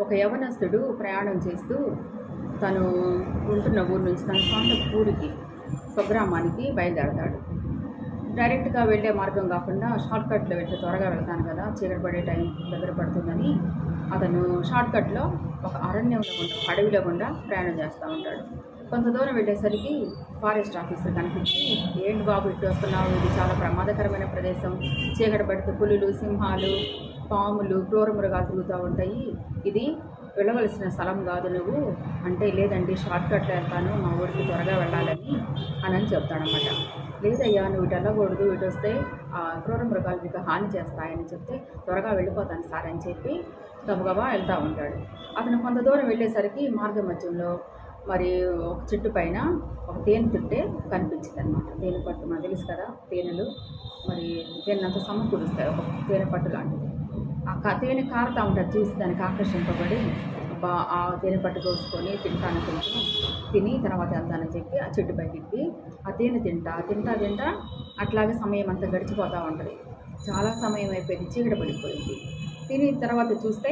ఒక యవనస్తుడు ప్రయాణం చేస్తూ తను ఉంటున్న ఊరు నుంచి తన సొంత ఊరికి స్వగ్రామానికి బయలుదేరతాడు. డైరెక్ట్గా వెళ్ళే మార్గం కాకుండా షార్ట్కట్లో వెళ్తే త్వరగా వెళ్తాను కదా చీకటి పడే టైం దగ్గర పడుతుందని అతను షార్ట్కట్లో ఒక అరణ్యంలో గుండా అడవిలో గుండా ప్రయాణం చేస్తూ ఉంటాడు. కొంత దూరం వెళ్ళేసరికి ఫారెస్ట్ ఆఫీసర్ కనిపించి ఏంటి బాబు ఇటు వస్తున్నావు? ఇది చాలా ప్రమాదకరమైన ప్రదేశం. చీకటి పడితే పులులు సింహాలు పాములు క్రూర మృగాలు తిరుగుతూ ఉంటాయి. ఇది వెళ్ళవలసిన స్థలం కాదు నువ్వు. అంటే లేదండి షార్ట్ కట్లో వెళ్తాను. మా ఊరికి త్వరగా వెళ్ళాలని అని అని చెప్తాడనమాట లేదయ్యా నువ్వు ఇటు వెళ్ళకూడదు. ఇటు వస్తే ఆ క్రూర మృగాలు మీకు హాని చేస్తాయని చెప్తే త్వరగా వెళ్ళిపోతాను సార్ అని చెప్పి గబగబా వెళ్తూ ఉంటాడు. అతను కొంత దూరం వెళ్ళేసరికి మార్గ మధ్యంలో మరి ఒక చెట్టు పైన ఒక తేనె తింటే కనిపించింది అనమాట తేనె పట్టు మనకు తెలుసు కదా తేనెలు. మరి తేనె అంతా సమకూరుస్తాయి ఒక తేనె పట్టు లాంటిది. ఆ తేనె కారుతా ఉంటుంది చూసి దానికి ఆకర్షింపబడి బా ఆ తేనె పట్టు కోసుకొని తింటాను కొంచెం తిని తర్వాత వెళ్తానని చెప్పి ఆ చెట్టు పైకి ఎక్కి ఆ తేనె తింటా తింటా తింటా అట్లాగే సమయం అంతా గడిచిపోతూ ఉంటుంది. చాలా సమయం అయిపోయింది చీకటి పడిపోయింది. తిని తర్వాత చూస్తే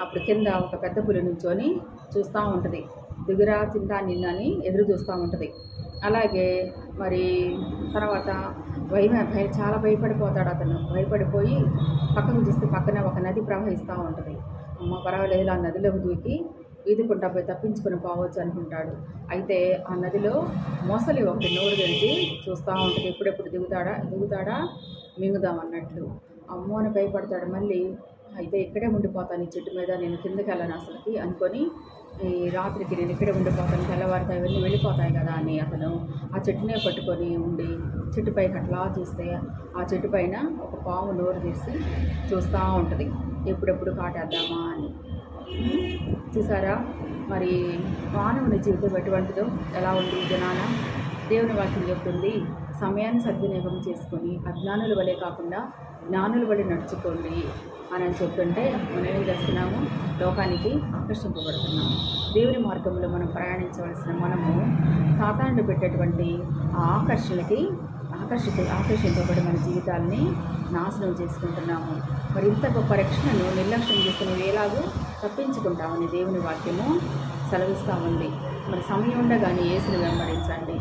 అప్పుడు కింద ఒక పెద్ద పులి నుంచొని చూస్తూ ఉంటుంది. దిగురా తింటా నిన్నని ఎదురు చూస్తూ ఉంటుంది. అలాగే మరి తర్వాత భయం భయ చాలా భయపడిపోతాడు అతను. భయపడిపోయి పక్కకు చూస్తే పక్కనే ఒక నది ప్రవహిస్తూ ఉంటుంది. అమ్మ పర్వాలేదు ఆ నదిలోకి దూకి ఈదుకుంటా పోయి తప్పించుకొని పోవచ్చు అనుకుంటాడు. అయితే ఆ నదిలో మొసలి ఒకటి నోరు వెళ్ళి చూస్తూ ఉంటుంది. ఎప్పుడెప్పుడు దిగుతాడా? దిగుతాడా? మింగుదాం అన్నట్లు. అమ్మో అని భయపడతాడు. మళ్ళీ అయితే ఇక్కడే ఉండిపోతాను ఈ చెట్టు మీద నేను కిందకి వెళ్ళను అసలుకి అనుకొని ఈ రాత్రికి నేను ఇక్కడే ఉండిపోతాను తెల్లవారితో ఇవన్నీ వెళ్ళిపోతాయి కదా అని అతను ఆ చెట్టునే పట్టుకొని ఉండి చెట్టుపై అట్లా చూస్తే ఆ చెట్టు పైన ఒక పాము నోరు తీసి చూస్తూ ఉంటుంది. ఎప్పుడెప్పుడు కాటేద్దామా అని. చూసారా? మరి మానవుని జీవితం ఎటువంటిదో ఎలా ఉంది జనాన? దేవుని వాక్యం చెప్తుంది సమయాన్ని సద్వినియోగం చేసుకొని అజ్ఞానుల వలె కాకుండా జ్ఞానుల వలె నడుచుకోండి అని అని చెప్తుంటే మనం ఏం చేస్తున్నాము? లోకానికి ఆకర్షింపబడుతున్నాము. దేవుని మార్గంలో మనం ప్రయాణించవలసిన మనము సాధారణ పెట్టేటువంటి ఆ ఆకర్షణకి ఆకర్షిత ఆకర్షింపబడి మన జీవితాల్ని నాశనం చేసుకుంటున్నాము. మరి ఇంత గొప్ప రక్షణను నిర్లక్ష్యం చేసుకుని ఎలాగో తప్పించుకుంటామని దేవుని వాక్యము సెలవిస్తూ ఉంది. మరి సమయం ఉండగానే ఏసును వెంబడించండి.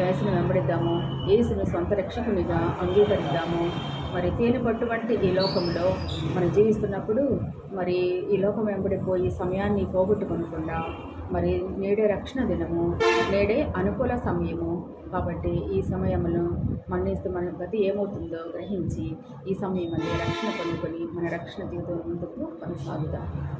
యేసుని వెంబడిద్దాము. యేసుని సొంత రక్షకునిగా అంగీకరిద్దాము. మరి తేనె పట్టుబట్టి వంటి ఈ లోకంలో మనం జీవిస్తున్నప్పుడు మరి ఈ లోకం వెంబడిపోయి సమయాన్ని పోగొట్టుకోకుండా మరి నేడే రక్షణ దినము నేడే అనుకూల సమయము. కాబట్టి ఈ సమయంలో మన్నిస్తూ మన గతి ఏమవుతుందో గ్రహించి ఈ సమయంలో రక్షణ పొందుకొని మన రక్షణ జీవితం ముందుకు కొనసాగుదాం.